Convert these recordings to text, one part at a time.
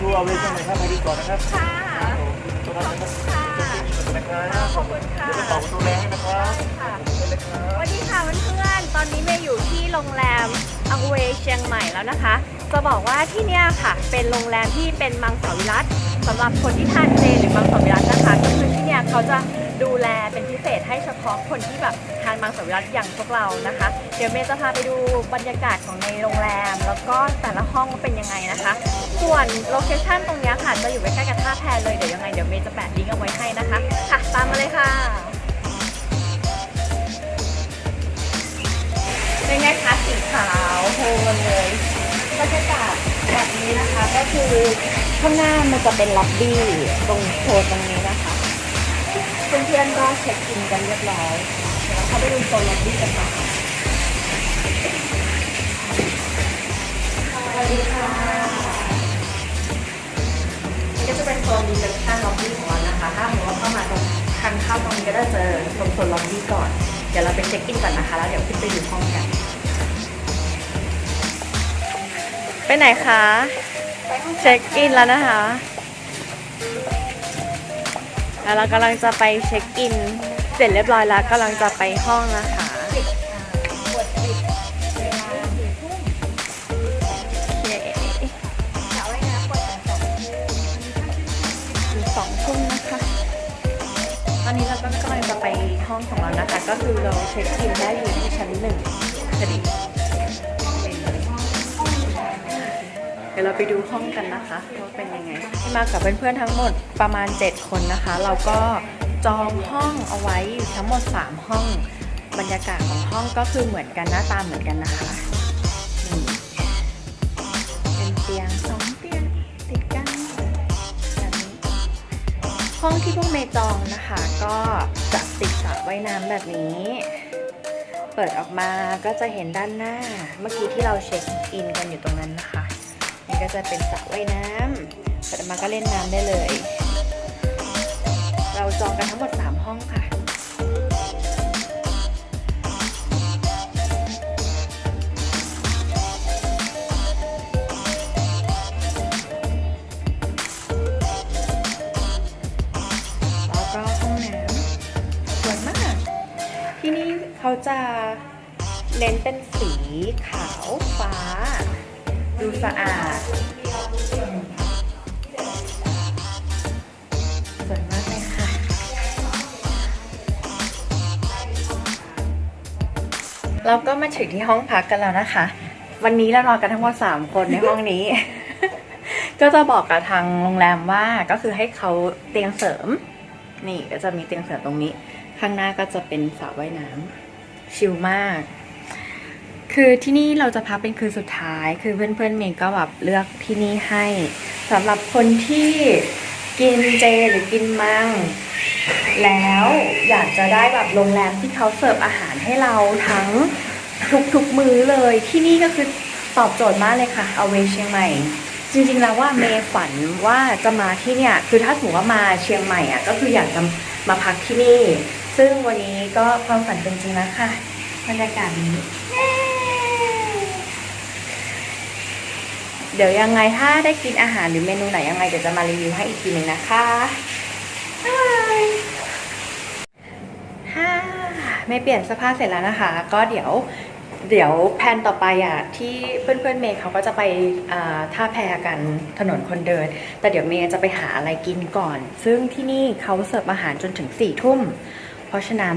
ทูเอาเลยใช่ไหมครับไปดีก่อนนะครับค่ะตัวนั้นนะครับขอบคุณค่ะเดี๋ยวไปต่อประตูแรงนะครับค่ะครับสวัสดีค่ะเพื่อนๆตอนนี้เมย์อยู่ที่โรงแรมอังเวเชียงใหม่แล้วนะคะ จะบอกว่าที่เนี่ยค่ะ เป็นโรงแรมที่เป็นมังสวิรัตสำหรับคนที่ทานเจหรือมังสวิรัตนะคะก็คือที่เนี่ยเขาจะดูแลเป็นพิเศษให้เฉพาะคนที่แบบทานมังสวิรัตอย่างพวกเรานะคะ เดี๋ยวเมย์จะพาไปดูบรรยากาศของในโรงแรม แล้วก็แต่ละห้องเป็นยังไงนะคะ ส่วนโลเคชั่นตรงเนี้ยค่ะจะอยู่ใกล้ๆกับท่าแพเลยเดี๋ยวยังไงเดี๋ยวเมย์จะแปะลิงก์เอาไว้ให้นะคะค่ะตามมาเลยค่ะเป็นไงคะสีขาวโทนเลย บรรยากาศแบบนี้นะคะ ก็คือข้างหน้ามันจะเป็นล็อบบี้ตรงโซนตรงนี้นะคะเพื่อนๆก็เช็คอินกันเรียบร้อยเดี๋ยวเราเข้าไปดูโซนล็อบบี้กันค่ะสวัสดีค่ะนี่ก็จะเป็นโซนรีเซพชันล็อบบี้ของเรานะคะ ถ้าสมมติว่าเข้ามาตรงทางเข้าตรงนี้ก็จะเจอตรงโซนล็อบบี้ก่อน เดี๋ยวเราไปเช็คอินก่อนนะคะ แล้วเดี๋ยวขึ้นไปดูห้องกัน ไปไหนคะ เช็คอินแล้วนะคะ แล้วเรากำลังจะไปเช็คอิน เสร็จเรียบร้อยแล้วกำลังจะไปห้องนะคะเย้ถึงสองทุ่มนะคะ ตอนนี้เราก็กำลังจะไปห้องของเรานะคะ ก็คือเราเช็คอินได้อยู่ที่ชั้นหนึ่งพอดี ดี๋ยวเราไปดูห้องกันนะคะว่าเป็นยังไงมากับเพื่อนๆทั้งหมดประมาณ 7 คนนะคะ เราก็จองห้องเอาไว้ทั้งหมด 3 ห้อง บรรยากาศของห้องก็คือเหมือนกันหน้าตาเหมือนกันนะคะนี่เป็นเตียงสองเตียงติดกันแบบนี้ห้องที่พวกเมย์จองนะคะ ก็จะติดสระว่ายน้ำแบบนี้ เปิดออกมาก็จะเห็นด้านหน้า เมื่อกี้ที่เราเช็คอินกันอยู่ตรงนั้นนะคะ ก็จะเป็นสระว่ายน้ำเปิดมาก็เล่นน้ำได้เลย เราจองกันทั้งหมด 3 ห้องค่ะ แล้วก็ห้องน้ำสวยมาก ที่นี่เขาจะเน้นเป็นสีขาวฟ้า ดูสะอาด สวยมากเลยค่ะ เราก็มาถึงที่ห้องพักกันแล้วนะคะ วันนี้เรานอนกันทั้งหมด3คนในห้องนี้ ก็จะบอกกับทางโรงแรมว่าก็คือให้เขาเตียงเสริม นี่ก็จะมีเตียงเสริมตรงนี้ ข้างหน้าก็จะเป็นสระว่ายน้ำชิลมาก คือที่นี่เราจะพักเป็นคืนสุดท้าย คือเพื่อนๆเมย์ก็แบบเลือกที่นี่ให้สำหรับคนที่กินเจหรือกินมัง แล้วอยากจะได้แบบโรงแรมที่เขาเสิร์ฟอาหารให้เราทั้งทุกๆมื้อเลยที่นี่ก็คือตอบโจทย์มากเลยค่ะเอาเวเชียงใหม่ จริงๆแล้วว่าเมย์ฝันว่าจะมาที่เนี่ยคือถ้าสมมติว่ามาเชียงใหม่อะก็คืออยากจะมาพักที่นี่ ซึ่งวันนี้ก็ความฝันเป็นจริงแล้วค่ะบรรยากาศนี้ เดี๋ยวยังไงถ้าได้กินอาหารหรือเมนูไหนยังไงเดี๋ยวจะมารีวิวให้อีกทีหนึ่งนะคะบายฮ่าไม่เปลี่ยนเสื้อผ้าเสร็จแล้วนะคะ ก็เดี๋ยวเดี๋ยวแพนต่อไปอะที่เพื่อนๆเมย์เขาก็จะไปท่าแพกันถนนคนเดิน แต่เดี๋ยวเมย์จะไปหาอะไรกินก่อน ซึ่งที่นี่เขาเสิร์ฟอาหารจนถึงสี่ทุ่ม เพราะฉะนั้น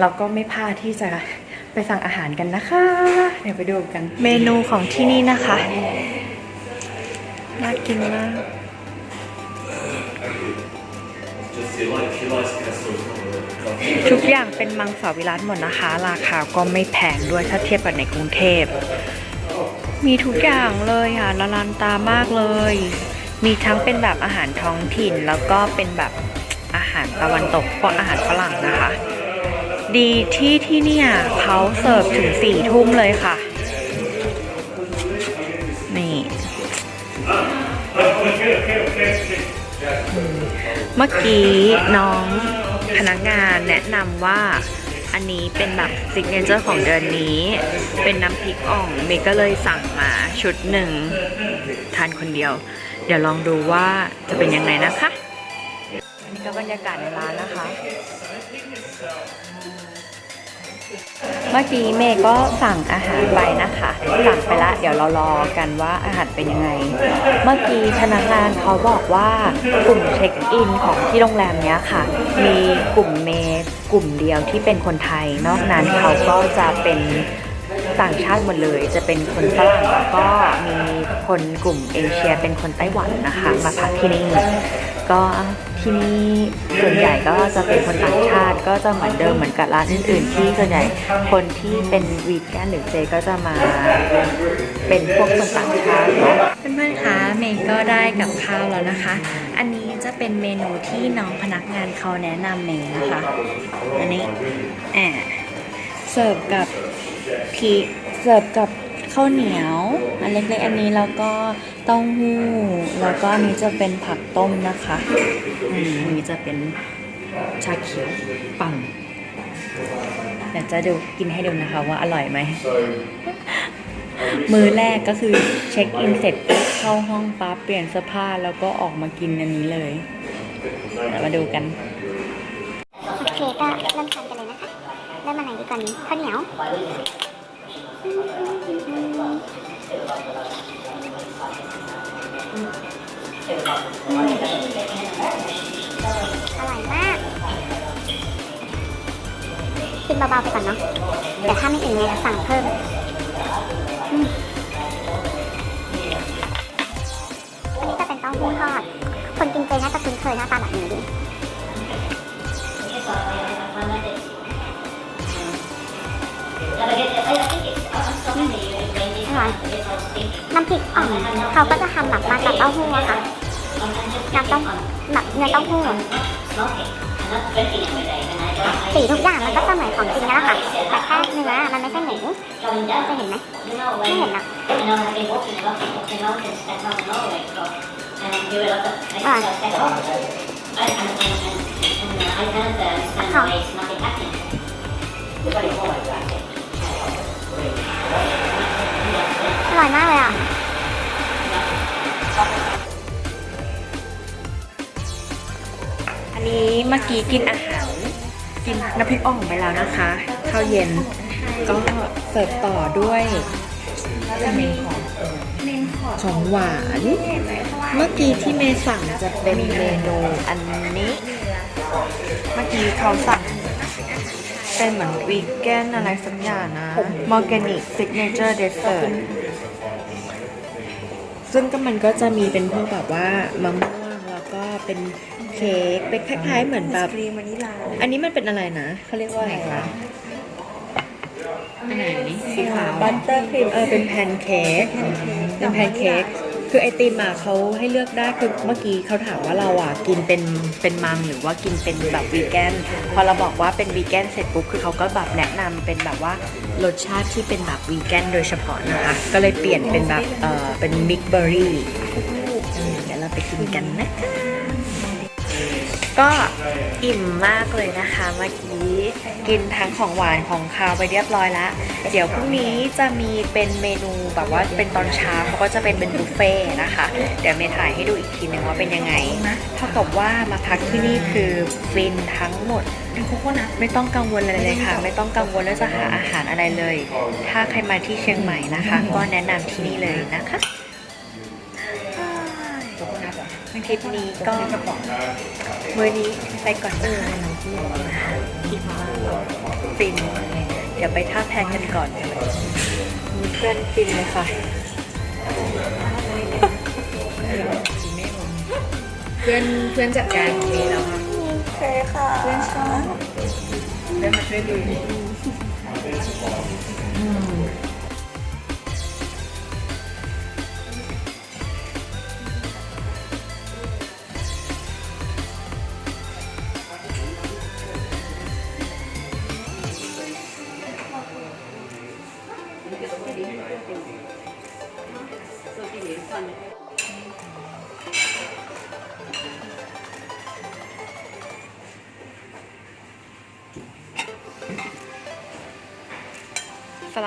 เราก็ไม่พลาดที่จะไปสั่งอาหารกันนะคะ เดี๋ยวไปดูกัน เมนูของที่นี่นะคะ น่ากินมากทุกอย่างเป็นมังสวิรัตหมดนะคะ ราคาก็ไม่แพงด้วยถ้าเทียบกับในกรุงเทพ มีทุกอย่างเลยอะละลานตามากเลย มีทั้งเป็นแบบอาหารท้องถิ่นแล้วก็เป็นแบบอาหารตะวันตกพวกอาหารฝรั่งนะคะ ดีที่ที่เนี่ยเขาเสิร์ฟถึงสี่ทุ่มเลยค่ะ เมื่อกี้น้องพนักงานแนะนำว่าอันนี้เป็นแบบซิกเนเจอร์ของเดือนนี้ เป็นน้ำพริกอ่องเมก็เลยสั่งมาชุดหนึ่งทานคนเดียว เดี๋ยวลองดูว่าจะเป็นยังไงนะคะ อันนี้ก็บรรยากาศในร้านนะคะ เมื่อกี้เมย์ก็สั่งอาหารไปนะคะ สั่งไปละ เดี๋ยวเรารอกันว่าอาหารเป็นยังไง เมื่อกี้พนักงานเขาบอกว่ากลุ่มเช็คอินของที่โรงแรมเนี้ยค่ะ มีกลุ่มเมย์กลุ่มเดียวที่เป็นคนไทย นอกนั้นเขาก็จะเป็น ต่างชาติหมดเลย จะเป็นคนฝรั่งแล้วก็มีคนกลุ่มเอเชียเป็นคนไต้หวันนะคะ มาพักที่นี่ก็ที่นี่ส่วนใหญ่ก็จะเป็นคนต่างชาติก็จะเหมือนเดิมเหมือนกับร้านอื่นๆ ที่ส่วนใหญ่คนที่เป็นวีแกนหรือเจก็จะมาเป็นพวกคนต่างชาติเนาะเพื่อนๆคะเมย์ก็ได้กับข้าวแล้วนะคะ อันนี้จะเป็นเมนูที่น้องพนักงานเขาแนะนำเมย์นะคะ อันนี้แอบ เสิร์ฟกับพีเสิร์ฟกับข้าวเหนียวอันเล็กๆอันนี้แล้วก็เต้าหู้แล้วก็อันนี้จะเป็นผักต้มนะคะอันนี้จะเป็นชาเขียวปั่นเดี๋ยวจะดูกินให้ดูนะคะว่าอร่อยไหม มือแรกก็คือเช็คอินเสร็จเข้าห้องปั๊บเปลี่ยนเสื้อผ้าแล้วก็ออกมากินอันนี้เลยเดี๋ยวมาดูกันโอเคก็เริ่มทา นกันเลยนมอะไรดีก่อนข้าวเหนียวอร่อยมากกินเบาๆไปก่อนเนาะเดี๋ยวถ้าไม่อิ่มเนี่ยจะสั่งเพิ่มอืมอันนี้จะเป็นเต้าหู้ทอดคนกินเจน่าจะคุ้นเคยหน้าตาแบบนี้ดี อร่อยน้ำพริกอ่องเขาก็จะทำแบบมาจากเต้าหู้อะค่ะน้ำเต้าแบบเนื้อเต้าหู้สีทุกอย่างมันก็จะเหมือนของจริงนั่นแหละค่ะ แต่แค่เนื้อมันไม่ใช่หมูจะเห็นไหมไม่เห็นหรอกอร่ อร่อยมากเลยอะอันนี้เมื่อกี้กินอาหาร กินน้ำพริกอ่องไปแล้วนะคะข้าวเย็นก็เสิร์ฟต่อด้วยของหวาน เมื่อกี้ที่เมย์สั่งจะเป็นเมนูอันนี้ เมื่อกี้เขาสั่ง เป็นเหมือนวีแกนอะไรสักอย่างนะมอร์แกนิกซิกเนเจอร์เดสเซอร์ซึ่งก็มันก็จะมีเป็นพวกแบบว่ามะม่วงแล้วก็เป็นเค้กเป็นคล้ายๆเหมือนแบบครีมวานิลาอันนี้มันเป็นอะไรนะเขาเรียกว่าอะไรคะอันไหนสีขาวบัตเตอร์ครีมเออเป็นแพนเค้กเป็นแพนเค้ก คือไอติมอะเขาให้เลือกได้คือเมื่อกี้เขาถามว่าเราอะกินเป็นเป็นมังหรือว่ากินเป็นแบบวีแกนพอเราบอกว่าเป็นวีแกนเสร็จปุ๊บคือเขาก็แบบแนะนำเป็นแบบว่ารสชาติที่เป็นแบบวีแกนโดยเฉพาะนะคะก็เลยเปลี่ยนเป็นแบบเออเป็นมิกเบอร์รี่เดี๋ยวเราไปกินกันนะคะ ก็อิ่มมากเลยนะคะเมื่อกี้กินทั้งของหวานของคาวไปเรียบร้อยแล้วเดี๋ยวพรุ่งนี้จะมีเป็นเมนูแบบว่าเป็นตอนเช้าเขาก็จะเป็นเป็นบุฟเฟ่ต์นะคะ เดี๋ยวเมย์ถ่ายให้ดูอีกทีนึงว่าเป็นยังไงเท่ากับว่ามาพักที่นี่คือฟินทั้งหมดเป็นโคโค่นัทไม่ต้องกังวลอะไรเลยค่ะ ไม่ต้องกังวลว่าจะหาอาหารอะไรเลย ถ้าใครมาที่เชียงใหม่นะคะ ก็แนะนำที่นี่เลยนะคะใน คลิปนี้ก็มื้อนี้ไปก่อนนะคะอิ่มมากฟิน เดี๋ยวไปท่าแพกันก่อน มีเพื่อนฟินเลยค่ะเพื่อนเพื่อนจัดการนี้แล้วค่ะเคยค่ะ เพื่อนชอบเพื่อนมาช่วยดู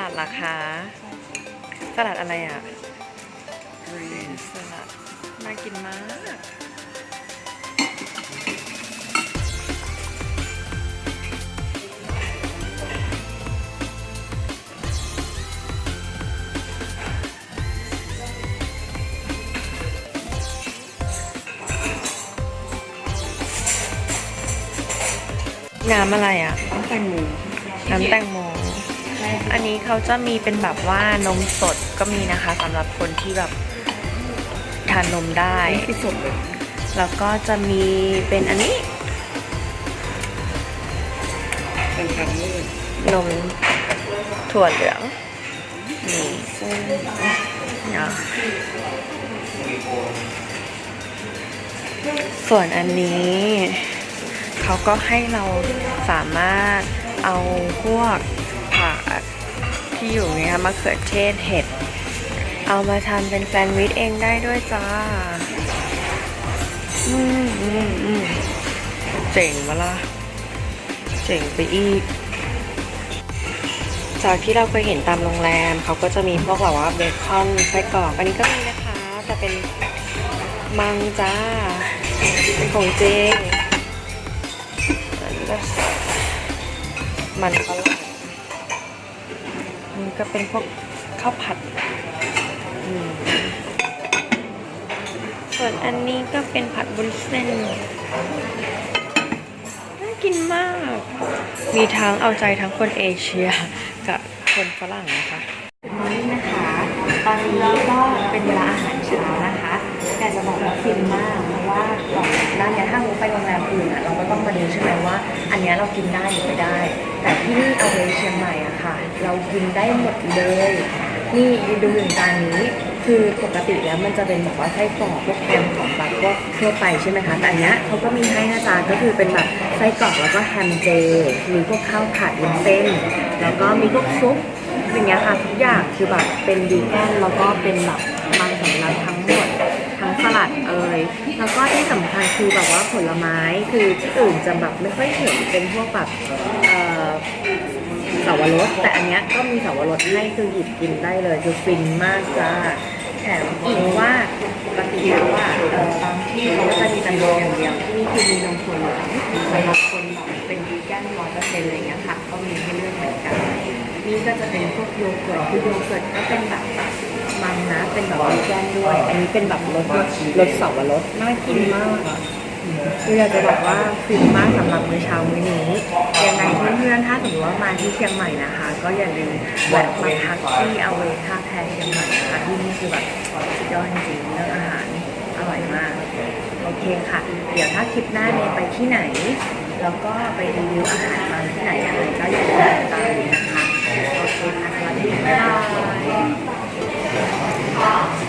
ลัดล่ะคะ สลัดอะไรอะสลัดน่ากินมาก น้ำอะไรอะ น้ำแตงโมน้ำแตงโม อันนี้เขาจะมีเป็นแบบว่านมสดก็มีนะคะสำหรับคนที่แบบทานนมได้ นี่คือสดเลยแล้วก็จะมีเป็นอันนี้เป็นคำนี้นมถั่วเหลืองนี่อะส่วนอันนี้เขาก็ให้เราสามารถเอาพวกผัก ที่อยู่เนี่ยมะเขือเทศเห็ด เอามาทำเป็นแซนด์วิชเองได้ด้วยจ้า อืมอืมอืมเจ๋งมาละเจ๋งไปอีก จากที่เราเคยเห็นตามโรงแรม เขาก็จะมีพวกแบบว่าเบคอนไส้กรอกอันนี้ก็มีนะคะแต่เป็นมังจ้า เป็นของเจอันนี้ก็มันฝรั่ง นี่ก็เป็นพวกข้าวผัดอืมส่วนอันนี้ก็เป็นผัดบุนเส้น น่ากินมาก มีทั้งเอาใจทั้งคนเอเชียกับคนฝรั่งนะคะนี่นะคะตอนนี้ก็เป็นเวลาอาหารเช้านะคะ อยากจะบอกว่าฟินมากเพราะว่าก่อนหน้านี้ถ้ามุกไปโรงแรมอื่นอะเราก็ต้องมาดูใช่ไหมว่า อันเนี้ยเรากินได้หรือไม่ได้ แต่ที่นี่เอาเวเชียงใหม่อะค่ะ เรากินได้หมดเลย นี่ดูอย่างจานนี้คือปกติแล้วมันจะเป็นแบบว่าไส้กรอกพวกแฮมของแบบพวกทั่วไปใช่ไหมคะแต่อันเนี้ยเขาก็มีให้นะจ๊ะก็คือเป็นแบบไส้กรอกแล้วก็แฮมเจมีพวกข้าวผัดวุ้นเส้น แล้วก็มีพวกซุปอย่างเงี้ยค่ะทุกอย่างคือแบบเป็นวีแกนแล้วก็เป็นแบบมังสวิรัติทั้งหมด สลัดเอ่ยแล้วก็ที่สำคัญคือแบบว่าผลไม้คือที่อื่นจะแบบไม่ค่อยเห็นเป็นพวกแบบเอ่อสาวรสแต่อันเนี้ยก็มีสาวรสให้คือหยิบกินได้เลยคือฟินมากจ้าแถมอีกว่าปกติแล้วว่าเออบางที่เขาก็จะมีแต่นมอย่างเดียวที่นี่คือมีนมถั่วเหลืองสำหรับคนแบบเป็นวีแกนร้อยเปอร์เซ็นต์อะไรเงี้ยค่ะก็มีให้เลือกเหมือนกันนี่ก็จะเป็นพวกโยเกิร์ตคือโยเกิร์ตก็เป็นแบบ นะ เป็นแบบมีแก้มด้วย อันนี้เป็นแบบรสรสเสาวรสน่ากินมากคืออยากจะบอกว่าคุ้มากสำหรับมื้อเช้ามื้อนี้ ยังไงเพื่อนๆ ถ้าสมมติว่ามาที่เชียงใหม่นะคะ ก็อย่าลืมแวะมาพักที่เอาเวท่าแพเชียงใหม่นะคะที่นี่คือแบบสุดยอดจริงเรื่องอาหารอร่อยมาก โอเคค่ะ เดี๋ยวถ้าคลิปหน้าเมย์ไปที่ไหน แล้วก็ไปรีวิวอาหารมามที่ไหนอะไรก็อย่าลืมติดตามนะคะ โอเคค่ะสวัสดีค่ะ Wow.